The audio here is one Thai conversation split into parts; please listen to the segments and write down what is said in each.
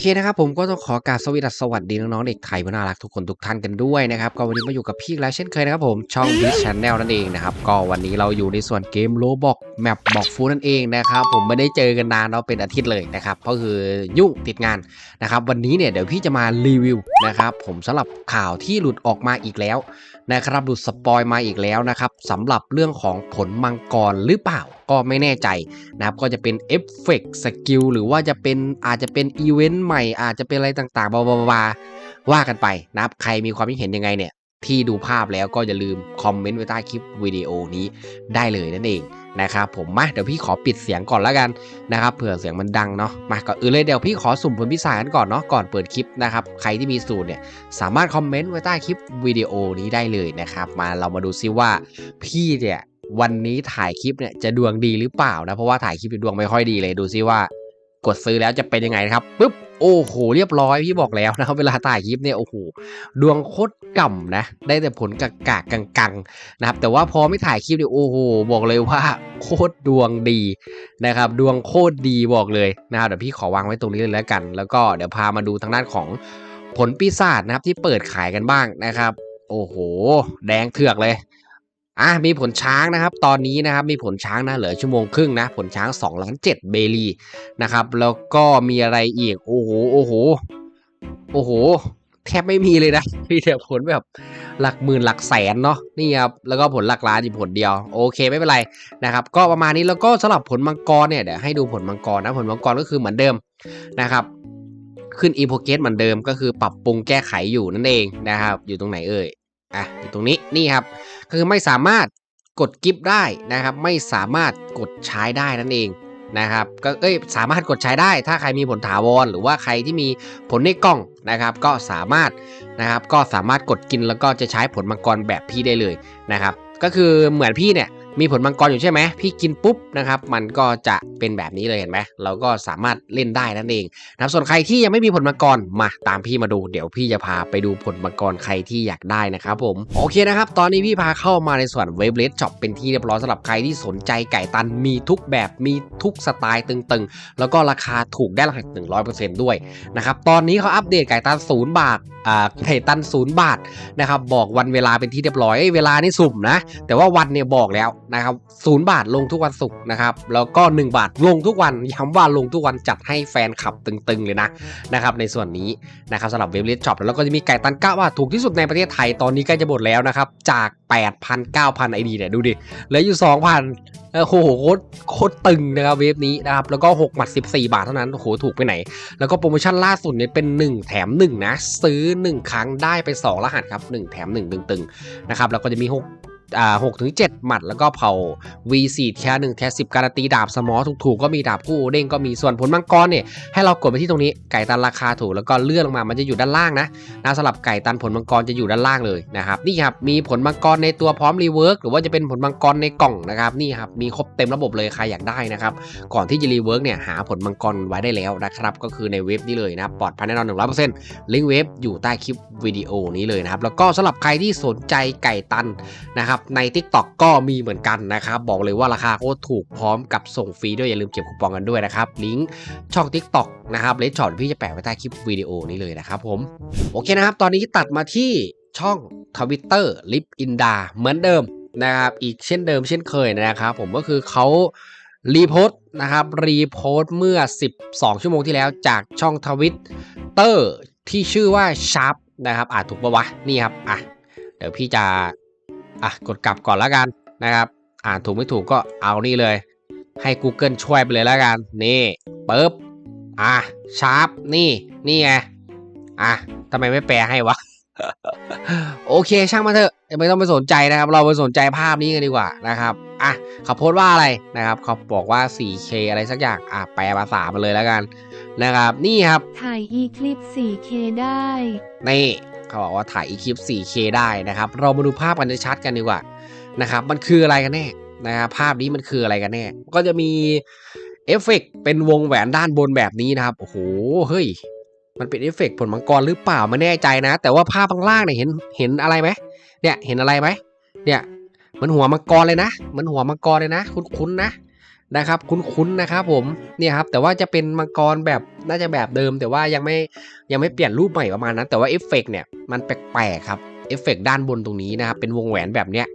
เคนะครับผมก็ต้องขอกราบสวัสดีสวัสดีน้องๆเด็กไทยผู้น่ารักทุกคนทุกท่านกันด้วยนะครับก็วันนี้มาอยู่กับพี่แล้วเช่นเคยนะครับผมช่อง b ิ c h a n n e l นั่นเองนะครับก็วันนี้เราอยู่ในส่วนเกมโลบอกแมปบอกฟูนั่นเองนะครับผมไม่ได้เจอกันนานเราเป็นอาทิตย์เลยนะครับก็คือยุ่งติดงานนะครับวันนี้เนี่ยเดี๋ยวพี่จะมารีวิวนะครับผมสำหรับข่าวที่หลุดออกมาอีกแล้วนะครับหลุดสปอยมาอีกแล้วนะครับสำหรับเรื่องของผลมังกรหรือเปล่า ก็ไม่แน่ใจนะครับก็จะเป็นเอฟเฟกต์สกิลหรือว่าจะเป็นอาจจะเป็นอีเวนต์ใหม่อาจจะเป็นอะไรต่างๆบลาๆว่ากันไปนะครับใครมีความคิดเห็นยังไงเนี่ยที่ดูภาพแล้วก็อย่าลืมคอมเมนต์ไว้ใต้คลิปวิดีโอนี้ได้เลยนั่นเองนะครับผมมาเดี๋ยวพี่ขอปิดเสียงก่อนแล้วกันนะครับเผื่อเสียงมันดังเนาะมาก่อนอื่นเลยเดี๋ยวพี่ขอสุ่มผลพิศาจกันก่อนเนาะก่อนเปิดคลิปนะครับใครที่มีสูตรเนี่ยสามารถคอมเมนต์ไว้ใต้คลิปวิดีโอนี้ได้เลยนะครับมาเรามาดูซิว่าพี่เนี่ย วันนี้ถ่ายคลิปเนี่ยจะดวงดีหรือเปล่านะ เพราะว่าถ่ายคลิปดวงไม่ค่อยดีเลยดูซิว่า กดซื้อแล้วจะเป็นยังไงนะครับปุ๊บโอ้โหเรียบร้อยพี่บอกแล้วนะครับเวลาถ่ายคลิปเนี่ยโอ้โหดวงโคตรก่ำนะ ได้แต่ผลกากากกังๆนะครับ แต่ว่าพอไม่ถ่ายคลิปเนี่ยโอ้โหบอกเลยว่าโคตรดวงดีนะครับ ดวงโคตรดีบอกเลยนะครับเดี๋ยวพี่ขอวางไว้ตรงนี้เลยแล้วกัน แล้วก็เดี๋ยวพามาดูทางด้านของผลปีศาจนะครับที่เปิดขายกันบ้างนะครับ โอ้โห แดงเถือกเลย อะมีผลช้างนะครับ ตอนนี้นะครับมีผลช้างนะเหลือชั่วโมงครึ่งนะ ผลช้าง2ล้าน7เบลีนะครับ แล้วก็มีอะไรอีก โอ้โหโอ้โหโอ้โห แทบไม่มีเลยนะมีแต่ผลแบบหลักหมื่นหลักแสนเนาะนี่ครับแล้วก็ผลหลักล้านอยู่ผลเดียว โอเคไม่เป็นไรนะครับ ก็ประมาณนี้แล้วก็สำหรับผลมังกรเนี่ยเดี๋ยวให้ดูผลมังกรนะผลมังกรก็คือเหมือนเดิมนะครับขึ้นอีโพเกตเหมือนเดิมก็คือปรับปรุงแก้ไขอยู่นั่นเองนะครับ อยู่ตรงไหนเอ่ย อะอยู่ตรงนี้นี่ครับคือไม่สามารถกดกิฟต์ได้นะครับ ไม่สามารถกดใช้ได้นั่นเองนะครับก็เอ้ยสามารถกดใช้ได้ ถ้าใครมีผลถาวรหรือว่าใครที่มีผลในกล้องนะครับ ก็สามารถนะครับก็สามารถกดกินแล้วก็จะใช้ผลมังกรแบบพี่ได้เลยนะครับ ก็คือเหมือนพี่เนี่ย มีผลมังกรอยู่ใช่ไหมพี่กินปุ๊บนะครับมันก็จะเป็นแบบนี้เลยเห็นไหมเราก็สามารถเล่นได้นั่นเองนะครับส่วนใครที่ยังไม่มีผลมังกรมาตามพี่มาดูเดี๋ยวพี่จะพาไปดูผลมังกรใครที่อยากได้นะครับผมโอเคนะครับตอนนี้พี่พาเข้ามาในส่วนเว็บเลสช็อปเป็นที่เรียบร้อยสำหรับใครที่สนใจไก่ตันมีทุกแบบมีทุกสไตล์ตึงๆ แล้วก็ราคาถูกได้รหัส100%ด้วยนะครับตอนนี้เขาอัปเดตไก่ตันศูนย์บาท ไก่ตันศูนย์บาทนะครับบอกวันเวลาเป็นที่เรียบร้อยเอ้ยเวลานี่สุ่มนะแต่ว่าวันเนี่ยบอกแล้วนะครับศูนย์บาทลงทุกวันศุกร์นะครับแล้วก็ 1 บาทลงทุกวันย้ำว่าลงทุกวันจัดให้แฟนขับตึงๆเลยนะนะครับในส่วนนี้นะครับสำหรับเว็บเลสช็อปแล้วก็จะมีไก่ตันก้าว่าถูกที่สุดในประเทศไทยตอนนี้ใกล้จะหมดแล้วนะครับจาก8,000 9,000ไอดีเนี่ยดูดิเหลืออยู่ 2,000โอ้โหโคตรโคตรตึงนะครับเว็บนี้นะครับ แล้วก็6หมัด 14 บาทเท่านั้น โอ้โห ถูกไปไหน แล้วก็โปรโมชั่นล่าสุดเนี่ยเป็น 1 แถม 1 นะ ซื้อ 1 ครั้งได้ไป 2 รหัสครับ 1 แถม 1 ตึงๆ นะครับ แล้วก็จะมี 6 อ่าหกถึงเจ็ดหมัดแล้วก็เผา V4 แค่หนึ่งแค่สิบการันตีดาบสมอถูกๆก็มีดาบคู่เด้งก็มีส่วนผลมังกรเนี่ยให้เรากดไปที่ตรงนี้ไก่ตันราคาถูกแล้วก็เลื่อนลงมามันจะอยู่ด้านล่างนะนะสำหรับไก่ตันผลมังกรจะอยู่ด้านล่างเลยนะครับนี่ครับมีผลมังกรในตัวพร้อมรีเวิร์กหรือว่าจะเป็นผลมังกรในกล่องนะครับนี่ครับมีครบเต็มระบบเลยใครอยากได้นะครับก่อนที่จะรีเวิร์กเนี่ยหาผลมังกรไว้ได้แล้วนะครับก็คือในเว็บนี้เลยนะปลอดภัยแน่นอนหนึ่งร้อยเปอร์เซ็นต์ลิงก์เว็บอยู่ใต้คลิปวิดีโอนี้เลยนะครับแล้วก็สำหรับใครที่สนใจไก่ตันนะครับใน TikTok ก็มีเหมือนกันนะครับบอกเลยว่าราคาโคตรถูกพร้อมกับส่งฟรีด้วยอย่าลืมเก็บคูปองกันด้วยนะครับลิงก์ช่อง TikTok นะครับเลช็อตพี่จะแปะไว้ใต้คลิปวิดีโอนี้เลยนะครับผมโอเคนะครับ ตอนนี้ตัดมาที่ช่องทวิตเตอร์ลิปอินดาเหมือนเดิมนะครับอีกเช่นเดิมเช่นเคยนะครับผมก็คือเขารีโพสต์นะครับรีโพสต์เมื่อ 12 ชั่วโมงที่แล้วจากช่องทวิตเตอร์ที่ชื่อว่าชาร์ปนะครับอ่าถูกปะวะนี่ครับอะเดี๋ยวพี่จะ อะกดกลับก่อนแล้วกันนะครับ อ่านถูกไม่ถูกก็เอานี่เลย ให้ Google ช่วยไปเลยแล้วกัน นี่ปึ๊บอะชาร์ปนี่นี่ไงอะทำไมไม่แปลให้วะโอเคช่างมาเถอะไม่ต้องไปสนใจนะครับ เราไปสนใจภาพนี้กันดีกว่านะครับอะเขาโพสต์ว่าอะไรนะครับเขาบอกว่า 4K อะไรสักอย่างอะแปลภาษามาเลยแล้วกันนะครับ นี่ครับถ่ายอีคลิป 4K ได้ นี่ เขาบอกว่าถ่ายอีคลิป 4K ได้นะครับ เรามาดูภาพกันชัดกันดีกว่านะครับ มันคืออะไรกันแน่นะครับภาพนี้มันคืออะไรกันแน่ ก็จะมีเอฟเฟกต์เป็นวงแหวนด้านบนแบบนี้นะครับ โอ้โห เฮ้ย มันเป็นเอฟเฟกต์ผลมังกรหรือเปล่าไม่แน่ใจนะ แต่ว่าภาพข้างล่างเนี่ยเห็นเห็นอะไรไหมเนี่ยเห็นอะไรไหมเนี่ยมันหัวมังกรเลยนะ มันหัวมังกรเลยนะ คุ้นๆนะ นะครับ คุ้นๆนะครับผมเนี่ยครับแต่ว่าจะเป็นมังกรแบบน่าจะแบบเดิม แต่ว่ายังไม่ยังไม่เปลี่ยนรูปใหม่ประมาณนั้น แต่ว่าเอฟเฟกต์เนี่ยมันแปลกๆครับเอฟเฟกต์ด้านบนตรงนี้นะครับเป็นวงแหวนแบบเนี้ย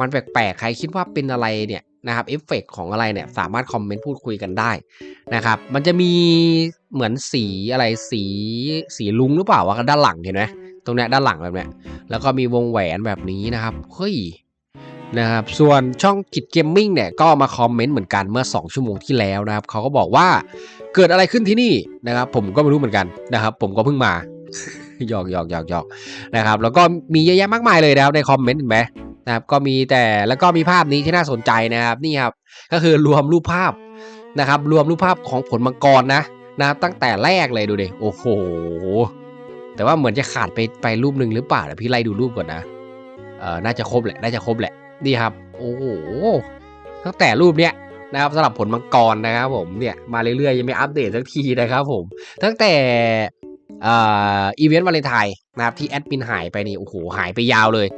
มันแปลกๆใครคิดว่าเป็นอะไรเนี่ยนะครับเอฟเฟกต์ของอะไรเนี่ยสามารถคอมเมนต์พูดคุยกันได้นะครับมันจะมีเหมือนสีอะไรสีสีลุงหรือเปล่าวะด้านหลังเห็นไหมตรงเนี้ยด้านหลังแบบเนี้ยแล้วก็มีวงแหวนแบบนี้นะครับเฮ้ย นะครับ ส่วนช่องกิจเกมมิ่งเนี่ยก็มาคอมเมนต์เหมือนกันเมื่อ 2 ชั่วโมงที่แล้วนะครับ เขาก็บอกว่าเกิดอะไรขึ้นที่นี่นะครับ ผมก็ไม่รู้เหมือนกันนะครับ ผมก็เพิ่งมาหยอกหยอกหยอกหยอกนะครับ แล้วก็มีเยอะแยะมากมายเลยนะครับในคอมเมนต์เห็นไหมนะครับ ก็มีแต่แล้วก็มีภาพนี้ที่น่าสนใจนะครับ นี่ครับ ก็คือรวมรูปภาพนะครับ รวมรูปภาพของผลมังกรนะนะครับตั้งแต่แรกเลยดูดิโอ้โห แต่ว่าเหมือนจะขาดไปไปรูปหนึ่งหรือเปล่าเดี๋ยวพี่ไล่ดูรูปก่อนนะเออน่าจะครบแหละ น่าจะครบแหละ นี่ครับ โอ้โหตั้งแต่รูปเนี้ยนะครับสำหรับผลมังกรนะครับผมเนี่ยมาเรื่อยๆยังไม่อัปเดตสักทีนะครับผม ตั้งแต่อีเวนต์วาเลนไทน์นะครับที่แอดมินหายไปนี่โอ้โหหายไปยาวเลย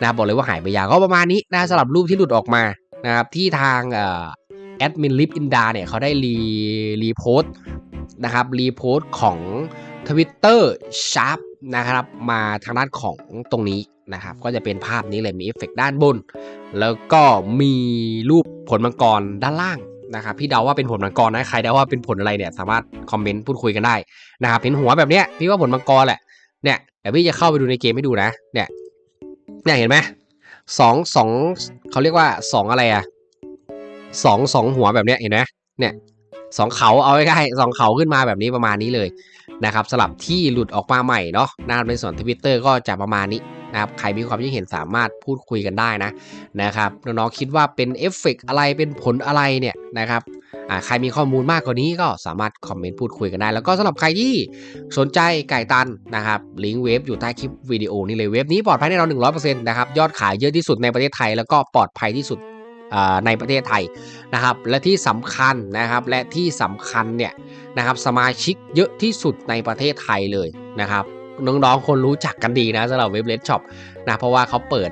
นะบบอกเลยว่าหายไปยาวก็ประมาณนี้นะสำหรับรูปที่หลุดออกมานะครับที่ทางแอดมินลิฟอินดาเนี่ยเขาได้รีรีโพสต์นะครับรีโพสต์ของ Twitter Sharp นะครับมาทางด้านของตรงนี้ นะครับ ก็จะเป็นภาพนี้เลยมีเอฟเฟกต์ด้านบน แล้วก็มีรูปผลมังกรด้านล่างนะครับพี่เดาว่าเป็นผลมังกรนะใครเดาว่าเป็นผลอะไรเนี่ยสามารถคอมเมนต์พูดคุยกันได้นะครับเห็นหัวแบบเนี้ยพี่ว่าผลมังกรแหละเนี่ยเดี๋ยวพี่จะเข้าไปดูในเกมให้ดูนะ เนี่ยเนี่ยเห็นไหมสองสองเขาเรียกว่าสองอะไรอะสองสองหัวแบบเนี้ยเห็นไหมเนี่ยสองเขาเอาง่ายๆสองเขาขึ้นมาแบบนี้ประมาณนี้เลยนะครับสลับที่หลุดออกมาใหม่เนาะนะครับในส่วนทวิตเตอร์ก็จะประมาณนี้ นะครับใครมีความคิดเห็นสามารถพูดคุยกันได้นะนะครับน้องๆคิดว่าเป็นเอฟเฟกต์อะไรเป็นผลอะไรเนี่ยนะครับใครมีข้อมูลมากกว่านี้ก็สามารถคอมเมนต์พูดคุยกันได้ แล้วก็สำหรับใครที่สนใจไก่ตันนะครับลิงก์เว็บอยู่ใต้คลิปวิดีโอนี้เลยเว็บนี้ปลอดภัยแน่นอน100%นะครับยอดขายเยอะที่สุดในประเทศไทย แล้วก็ปลอดภัยที่สุดในประเทศไทยนะครับและที่สำคัญนะครับและที่สำคัญเนี่ยนะครับสมาชิกเยอะที่สุดในประเทศไทยเลยนะครับ น้องๆ คนรู้จักกันดีนะสำหรับเว็บเลดช็อปนะเพราะว่าเขาเปิด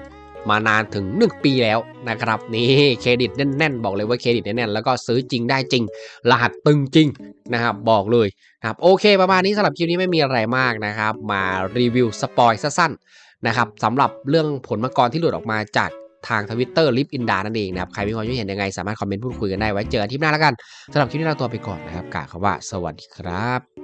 มานานถึง 1 ปีแล้วนะครับนี่เครดิตแน่นๆ บอกเลยว่าเครดิตแน่นๆ แล้วก็ซื้อจริงได้จริง รหัสตึงจริงนะครับบอกเลยนะครับโอเคประมาณนี้สำหรับคลิปนี้ไม่มีอะไรมากนะครับ มารีวิวสปอยสั้นๆนะครับสำหรับเรื่องผลมังกรที่หลุดออกมาจากทางทวิตเตอร์ลิฟอินดานั่นเองนะครับ ใครมีความคิดเห็นยังไง สามารถคอมเมนต์พูดคุยกันได้ไว้เจอกันที่หน้าแล้วกันสำหรับคลิปนี้เราตัวไปก่อนนะครับกล่าวคำว่าสวัสดีครับ